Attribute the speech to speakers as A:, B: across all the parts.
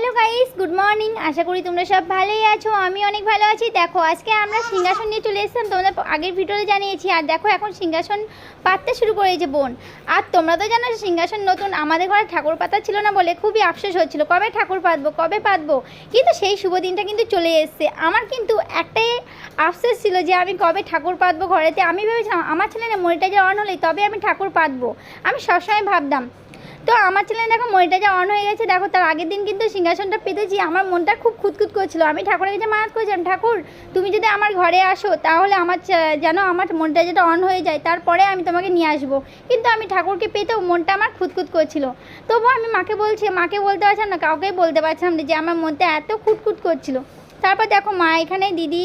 A: Hello guys, good morning. আশা করি তোমরা সব ভালোই আছো, আমি অনেক ভালো আছি। দেখো, আজকে আমরা সিংহাসন নিয়ে চলে এসেছিলাম, তোমাদের আগের ভিডিওতে জানিয়েছি। আর দেখো, এখন সিংহাসন পাততে শুরু করেছে বোন। আর তোমরা তো জানো সিংহাসন নতুন, আমাদের ঘরে ঠাকুর পাতা ছিল না বলে খুবই আফসোস হচ্ছিল। কবে ঠাকুর পাতবো, কবে পাতবো? কিন্তু সেই শুভ দিনটা কিন্তু চলে এসছে। আমার কিন্তু একটাই আফসোস ছিল যে আমি কবে ঠাকুর পাতবো ঘরেতে। আমি ভেবেছিলাম, আমার ছেলে না মনিটাইজার অন হলেই তবে আমি ঠাকুর পাতবো। আমি সবসময় ভাবতাম তো আমার চ্যানেলে দেখো মনিটাইজার অন হয়ে গেছে, দেখো তার আগের দিন কিন্তু সিংহাসনটা পেতেছি, আমার মনটা খুব খুঁতখুত করছিল। আমি ঠাকুরের কাছে মানত করেছিলাম, ঠাকুর, তুমি যদি আমার ঘরে আসো, তাহলে আমার যেন আমার মনিটাইজারটা অন হয়ে যায়, তারপরে আমি তোমাকে নিয়ে আসব। কিন্তু আমি ঠাকুরকে পেতেও মনটা আমার খুঁতখুত করছিল। তবুও আমি মাকে বলছি, মাকে বলতে পারছিলাম না, কাউকেই বলতে পারছিলাম না যে আমার মনটা এত খুঁতখুত করছিল। তারপর দেখো মা এখানে দিদি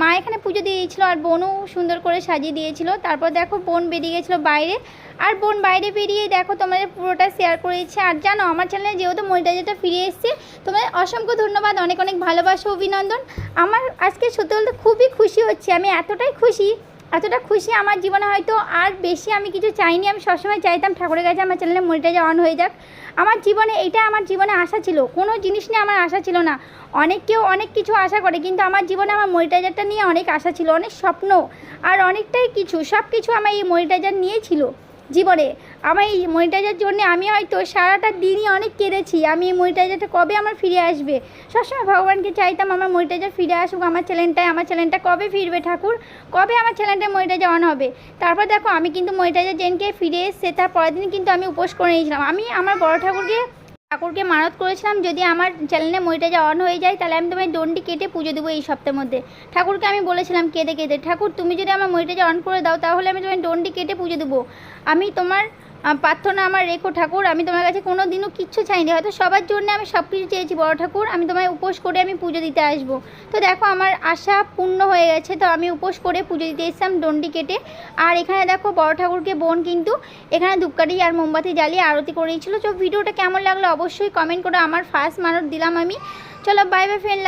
A: মা এখানে পুজো দিয়েছিল আর বোনও সুন্দর করে সাজিয়ে দিয়েছিল। তারপর দেখো বোন বেরিয়ে গেছিল বাইরে। আর বোন বাইরে বেরিয়ে দেখো তোমাদের পুরোটা শেয়ার করেছে। আর জানো, আমার চ্যানেলে যেহেতু মনিটাইজারটা ফিরে এসছে, তোমাদের অসংখ্য ধন্যবাদ, অনেক অনেক ভালোবাসা, অভিনন্দন। আমার আজকে সত্যি বলতে খুবই খুশি হচ্ছে, আমি এতটাই খুশি এতটা খুশি আমার জীবনে হয়তো আর বেশি আমি কিছু চাইনি। আমি সবসময় চাইতাম ঠাকুরের কাছে আমার চ্যানেলে মনিটাইজ অন হয়ে যাক। আমার জীবনে এটা আমার জীবনে আশা ছিল। কোনো জিনিস নিয়ে আমার আশা ছিল না। অনেক কেউ অনেক কিছু আশা করে, কিন্তু আমার জীবনে আমার মনিটাইজারটা নিয়ে অনেক আশা ছিল, অনেক স্বপ্ন, আর অনেকটাই কিছু সব কিছু আমার এই মনিটাইজার নিয়ে ছিল। জীবনে। আমার এই মনিটাইজার জন্য আমি হয়তো সারাটা দিনই অনেক কেঁদেছি। আমি এই মনিটাইজারটা কবে আমার ফিরে আসবে? সবসময় ভগবানকে চাইতাম আমার মনিটাইজার ফিরে আসুক, আমার চ্যানেলটায়, আমার চ্যানেলটা কবে ফিরবে ঠাকুর? কবে আমার চ্যালেঞ্জটা মনিটাইজার অন হবে? তারপর দেখো, আমি কিন্তু মনিটাইজার জেনকে ফিরে এসছে তার পরের দিন কিন্তু আমি উপোস করে নিয়েছিলাম। আমি আমার বড় ঠাকুরকে ঠাকুরকে মানত করেছিলাম, যদি আমার চ্যানেলে মনিটাইজার অন হয়ে যায়, তাহলে আমি তোমায় দণ্ডি কেটে পুজো দেবো এই সপ্তাহের মধ্যে। ঠাকুরকে আমি বলেছিলাম, কেঁদে কেঁদে, ঠাকুর, তুমি যদি আমার মনিটাইজার অন করে দাও, তাহলে আমি তোমায় দণ্ডি কেটে পুজো দেবো। আমি তোমার প্রার্থনা আমার রেখো ঠাকুর, আমি তোমার কাছে কোনো দিনও কিচ্ছু চাইনি। হয়তো সবার জন্য আমি সব কিছু চেয়েছি, বড় ঠাকুর, আমি তোমায় উপোস করে আমি পুজো দিতে আসব। তো দেখো আমার আশা পূর্ণ হয়ে গেছে, তো আমি উপোস করে পুজো দিতে এসেছিলাম দণ্ডি কেটে। আর এখানে দেখো বড় ঠাকুরকে বোন কিন্তু এখানে ধূপকাঠি আর মোমবাতি জ্বালিয়ে আরতি করেছিল। তো ভিডিওটা কেমন লাগল অবশ্যই কমেন্ট করে আমার ফার্স্ট মানত দিলাম আমি। চলো বাই বাই ফ্রেন্ড